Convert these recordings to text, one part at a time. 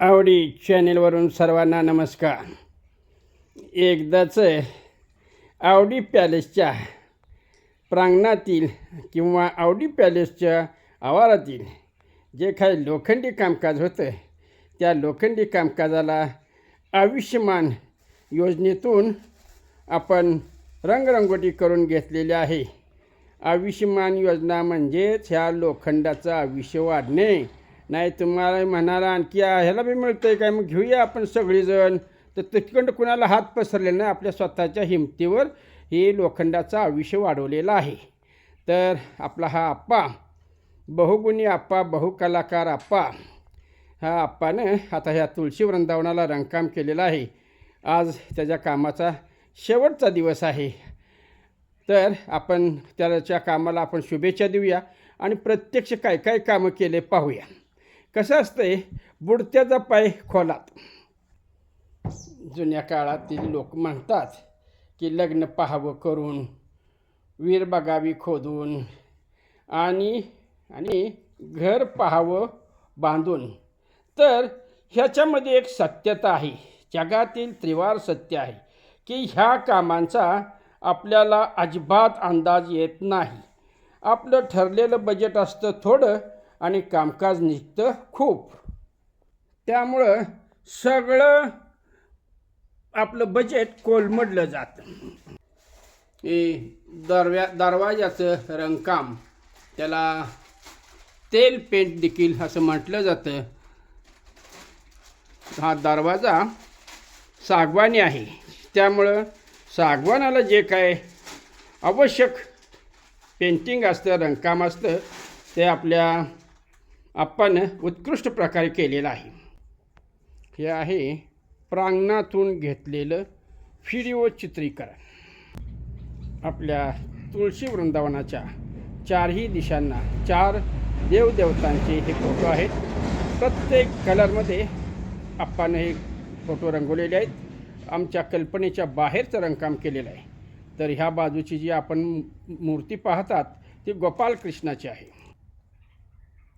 आवडी चॅनेलवरून सर्वांना नमस्कार. एकदाच आवडी पॅलेसच्या प्रांगणातील किंवा आवडी पॅलेसच्या आवारातील जे काही लोखंडी कामकाज होतं त्या लोखंडी कामकाजाला आयुष्यमान योजनेतून आपण रंगरंगोटी करून घेतलेली आहे. आयुष्यमान योजना म्हणजेच ह्या लोखंडाचं आयुष्य वाढणे. नाही तुम्हाला म्हणाला आणखी ह्याला बी मिळतं आहे काय? मग घेऊया आपण सगळीजण. तर तिकडं कुणाला हात पसरलेला नाही आपल्या स्वतःच्या हिमतीवर हे लोखंडाचं आयुष्य वाढवलेलं आहे. तर आपला हा आप्पा बहुगुणी आप्पा बहुकलाकार आप्पा हा आप्पानं आता ह्या तुळशी वृंदावनाला रंगकाम केलेलं आहे. आज त्याच्या कामाचा शेवटचा दिवस आहे. तर आपण त्याच्या कामाला आपण शुभेच्छा देऊया आणि प्रत्यक्ष काय काय कामं केले पाहूया. कसं असतंय? बुडत्याचा पाय खोलात. जुन्या काळातील लोक म्हणतात की लग्न पाहावं करून वीर बघावी खोदून आणि आणि घर पाहावं बांधून. तर ह्याच्यामध्ये एक सत्यता आहे. जगातील त्रिवार सत्य आहे की ह्या कामांचा आपल्याला अजिबात अंदाज येत नाही. आपलं ठरलेलं बजेट असतं थोडं आणि कामकाज निघतं खूप. त्यामुळं सगळं आपलं बजेट कोलमडलं जातं. हे दरव्या दरवाजाचं रंगकाम त्याला तेल पेंट देखील असं म्हटलं जातं. हा दरवाजा सागवानी आहे. त्यामुळं सागवानाला जे काय आवश्यक पेंटिंग असतं रंगकाम असतं ते आपल्या आपण उत्कृष्ट प्रकारे केलेलं आहे. हे आहे प्रांगणातून घेतलेलं व्हिडिओ चित्रीकरण. आपल्या तुळशी वृंदावनाच्या चारही दिशांना चार देवदेवतांचे हे फोटो आहेत. प्रत्येक कलरमध्ये आपण हे फोटो रंगवलेले आहेत. आमच्या कल्पनेच्या बाहेरचं रंगकाम केलेलं आहे. तर ह्या बाजूची जी आपण मूर्ती पाहतात ती गोपाल कृष्णाची आहे.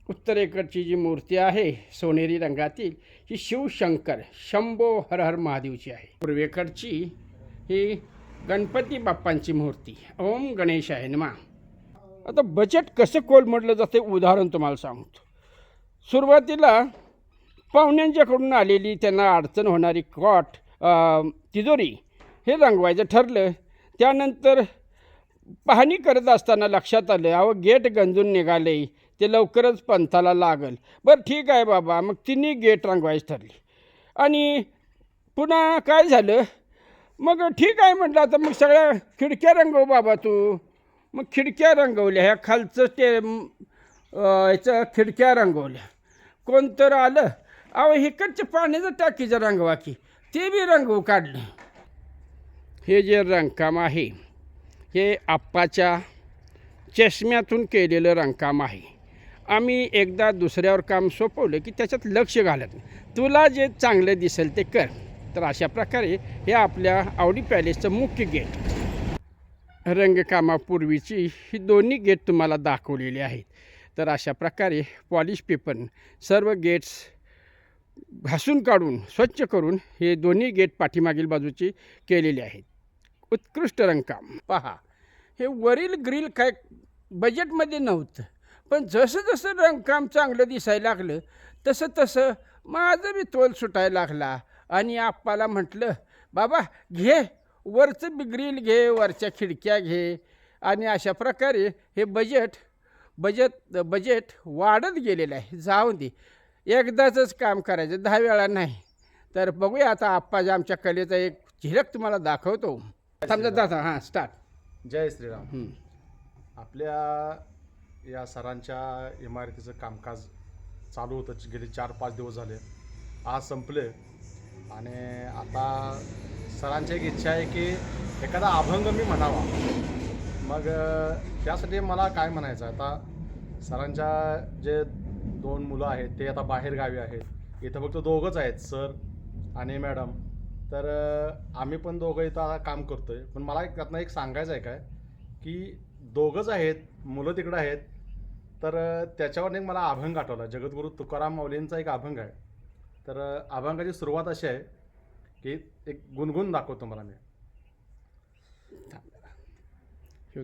उत्तरेकडची जी मूर्ती आहे सोनेरी रंगातील ही शिवशंकर शंभो हर हर महादेवची आहे. पूर्वेकडची ही गणपती बाप्पांची मूर्ती. ओम गणेश आहे नमा. आता बजेट कसं कोलमडलं जाते उदाहरण तुम्हाला सांगतो. सुरुवातीला पाहुण्यांच्याकडून आलेली त्यांना अडचण होणारी कॉट तिजोरी हे रंगवायचं ठरलं. त्यानंतर पाहणी करत असताना लक्षात आलं अहो गेट गंजून निघाले ते लवकरच पंथाला लागल. बरं ठीक आहे बाबा. मग तिन्ही गेट रंगवायची ठरली. आणि पुन्हा काय झालं? मग ठीक आहे म्हटलं आता मग सगळ्या खिडक्या रंगव बाबा तू. मग खिडक्या रंगवल्या. ह्या खालचं ते याचं ह्याचं खिडक्या रंगवल्या. कोणतर आलं? अहो इकडच्या पाण्याचं टाकीचं रंगवा की. ते बी रंगवू काढलं. हे जे रंगकाम आहे हे आप्पाच्या चष्म्यातून केलेलं रंगकाम आहे. आम्ही एकदा दुसऱ्यावर काम सोपवलं की त्याच्यात लक्ष घालत तुला जे चांगलं दिसेल ते कर. तर अशा प्रकारे हे आपल्या आवडी पॅलेसचं मुख्य गेट रंगकामापूर्वीची ही दोन्ही गेट तुम्हाला दाखवलेली आहेत. तर अशा प्रकारे पॉलिश पेपर सर्व गेट्स घासून काढून स्वच्छ करून हे दोन्ही गेट पाठीमागील बाजूची केलेली आहेत. उत्कृष्ट रंगकाम. पहा हे वरील ग्रिल काय बजेटमध्ये नव्हतं. पण जसं जसं रंगकाम चांगलं दिसायला लागलं तसं तसं माझं बी तोल सुटायला लागला. आणि आप्पाला म्हटलं बाबा घे वरचं बी ग्रिल घे वरच्या खिडक्या घे. आणि अशा प्रकारे हे बजेट बजेट बजेट वाढत गेलेलं आहे. जाऊन दे. एकदाचंच काम करायचं. दहा वेळा नाही. तर बघूया आता आप्पाच्या आमच्या कलेचा एक झिलक तुम्हाला दाखवतो. समजा दादा हां स्टार्ट जय श्रीराम. आपल्या या सरांच्या इमारतीचं कामकाज चालू होतं. गेले चार पाच दिवस झाले. आज संपले. आणि आता सरांची एक इच्छा आहे की एखादा अभंग मी म्हणावा. मग त्यासाठी मला काय म्हणायचं? आहे आता सरांच्या जे दोन मुलं आहेत ते आता बाहेर गावी आहेत. इथं फक्त दोघंच आहेत सर आणि मॅडम. तर आम्ही पण दोघं इथं काम करतो आहे पण मला एक त्यातनं एक सांगायचं आहे काय? की दोघंच आहेत मुलं तिकडं आहेत. तर त्याच्यावर एक मला अभंग आठवला. जगद्गुरू तुकाराम माऊलींचा एक अभंग आहे. तर अभंगाची सुरुवात अशी आहे की एक गुणगुण दाखवतो मला मी.